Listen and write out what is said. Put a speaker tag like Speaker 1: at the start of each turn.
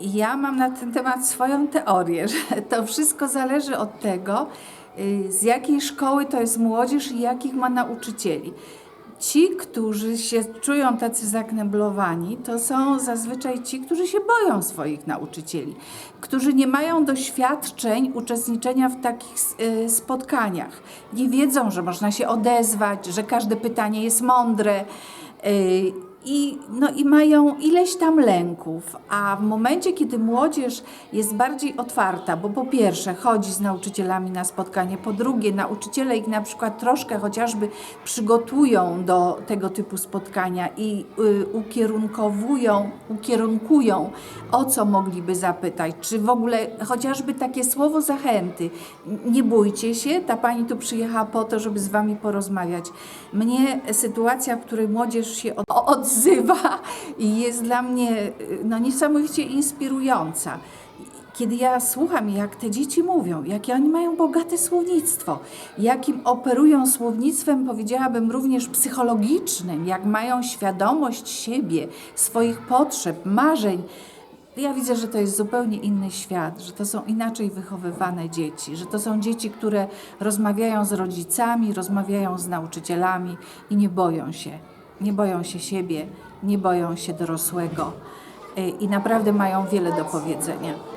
Speaker 1: Ja mam na ten temat swoją teorię, że to wszystko zależy od tego, y, z jakiej szkoły to jest młodzież i jakich ma nauczycieli. Ci, którzy się czują tacy zakneblowani, to są zazwyczaj ci, którzy się boją swoich nauczycieli, którzy nie mają doświadczeń uczestniczenia w takich y, spotkaniach. Nie wiedzą, że można się odezwać, że każde pytanie jest mądre. I, no, I mają ileś tam lęków, a w momencie, kiedy młodzież jest bardziej otwarta, bo po pierwsze chodzi z nauczycielami na spotkanie, po drugie nauczyciele ich na przykład troszkę chociażby przygotują do tego typu spotkania i y, ukierunkowują, ukierunkują, o co mogliby zapytać, czy w ogóle chociażby takie słowo zachęty. Nie bójcie się, ta pani tu przyjechała po to, żeby z wami porozmawiać. Mnie sytuacja, w której młodzież się od- odzywa i jest dla mnie y, no, niesamowicie inspirująca. Kiedy ja słucham, jak te dzieci mówią, jakie oni mają bogate słownictwo, jakim operują słownictwem, powiedziałabym również psychologicznym, jak mają świadomość siebie, swoich potrzeb, marzeń, ja widzę, że to jest zupełnie inny świat, że to są inaczej wychowywane dzieci, że to są dzieci, które rozmawiają z rodzicami, rozmawiają z nauczycielami i nie boją się. Nie boją się siebie, nie boją się dorosłego y, i naprawdę mają wiele do powiedzenia.